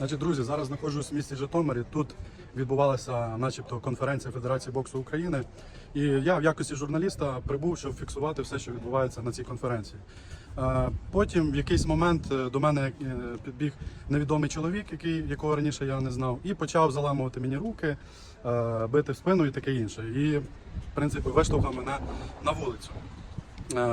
Значить, друзі, зараз знаходжусь в місті Житомирі. Тут відбувалася, начебто, конференція Федерації боксу України. І я в якості журналіста прибув, щоб фіксувати все, що відбувається на цій конференції. Е, Потім в якийсь момент е, до мене е, підбіг невідомий чоловік, який, якого раніше я не знав, і почав заламувати мені руки, бити в спину і таке інше. І, в принципі, виштовхав мене на вулицю.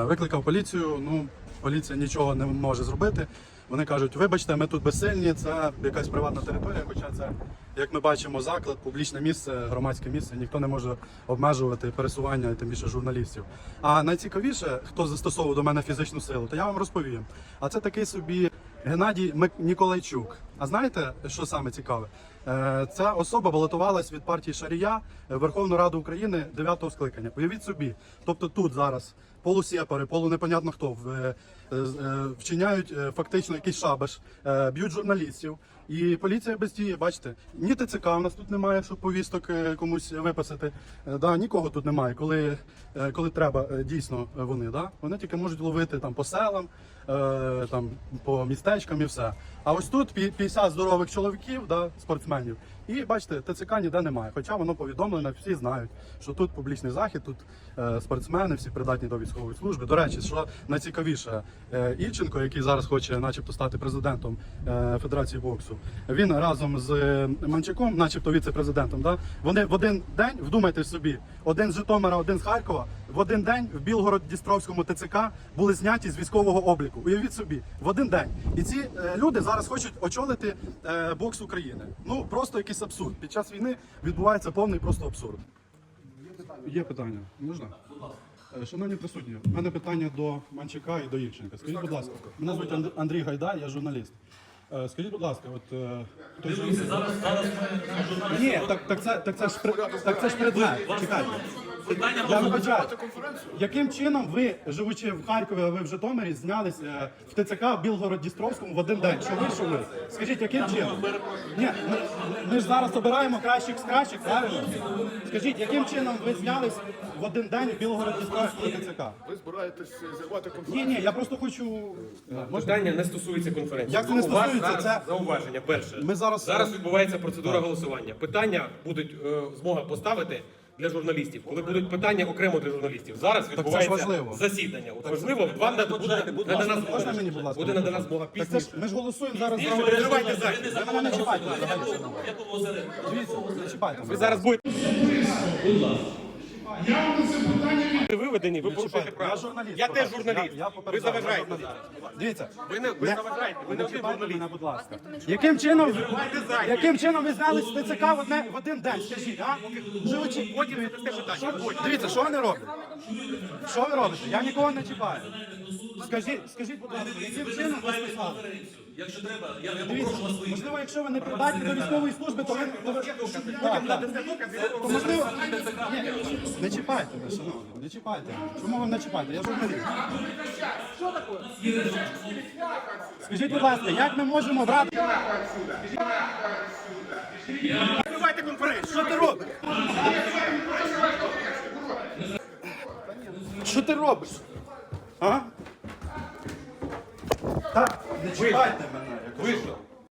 Викликав поліцію. Ну, поліція нічого не може зробити. Вони кажуть, вибачте, ми тут безсильні, це якась приватна територія, хоча це, як ми бачимо, заклад, публічне місце, громадське місце, ніхто не може обмежувати пересування, тим більше журналістів. А найцікавіше, хто застосовував до мене фізичну силу, то я вам розповім. А це такий собі Геннадій Ніколайчук. А знаєте, що саме цікаве? Е, Ця особа балотувалась від партії Шарія в Верховну Раду України 9-го скликання. Уявіть собі, тобто тут зараз полусєпари, полунепонятно хто е, е, вчиняють фактично якийсь шабаш, б'ють журналістів. І поліція бездіє, бачите, ні ТЦК у нас тут немає, щоб повісток комусь виписати. Да, нікого тут немає, коли, коли треба дійсно вони. Да? Вони тільки можуть ловити там по селам, там по містечкам і все. А ось тут пі- 50 здорових чоловіків, да, спортсменів. І бачите, ТЦК ніде немає. Хоча воно повідомлено, всі знають, що тут публічний захід, тут е, спортсмени, всі придатні до військової служби. До речі, що найцікавіше, е, Ільченко, який зараз хоче, начебто, стати президентом е, Федерації боксу, він разом з е, Манчаком, начебто віце-президентом, да, вони в один день, вдумайте собі, один з Житомира, один з Харкова, в один день в Білгород-Дністровському ТЦК були зняті з військового обліку. Уявіть собі, в один день. І ці е, люди зараз хочуть очолити е, бокс України. Ну просто якийсь абсурд. Під час війни відбувається повний просто абсурд. Є питання. Можна? Е, Шановні присутні, у мене питання до Манчака і до Ільченка. Скажіть, будь ласка, мене звуть Андрій Гайдай, я журналіст. Скажіть, будь ласка, от той же- Зараз, зараз ми ні, так, так це так це ж при- так це ж предмет. Чекайте. Питання Я було вибачаю. Яким чином ви, живучи в Харкові, а ви в Житомирі, знялися в ТЦК в Білгород-Дністровському в один день? Що ви, що ви? Скажіть, яким чином? Ні, ми, ми ж зараз обираємо кращих з кращих, правильно? Скажіть, яким чином ви знялись в один день в Білгород-Дністровському ТЦК? Ви збираєтесь зірвати Ні, конференцію? ні, я просто хочу. Питання не стосується конференції. Як це не У вас стосується? зараз Це- зауваження. Перше Ми зараз- зараз відбувається процедура голосування. Питання будуть е, змога поставити для журналістів, коли будуть питання окремо для журналістів. Зараз відбувається важливо. засідання. От важливо, вам над- буде надана Можна мені, будь ласка? буде надана змога Так це ж ми ж голосуємо зараз. за- Переживайте захід. Ви мене не чіпайте. Дивіться, не чіпайте. Ви зараз будете. Виведені, ви порушуєте Я право. журналіст. Я теж журналіст. Я- я Ви заважаєте. Дивіться. Ви не ви заважаєте. Ви не один чіпайте журналіст. мене, будь ласка. Яким чином, яким чином ви знали, що ТЦК в, одне, в один день? Скажіть, а? Живучи, Потім задасте питання. Дивіться, що вони роблять? Що ви робите? Я нікого не чіпаю. Скажіть, скажіть, будь ласка, яким чином ви списали? Якщо треба, я, я попрошу вас виїхати. можливо, якщо ви не придатні до військової служби, то ви... То, ви... Так, так. то можливо... Не чіпайте, ви, шановні, не чіпайте. Чому ви не чіпаєте? Я журналіст. Скажіть, будь ласка, як ми можемо брати... Давайте конференцію. Що ти робиш? Що ти робиш? А? Так, не чекайте мене. Вийшов.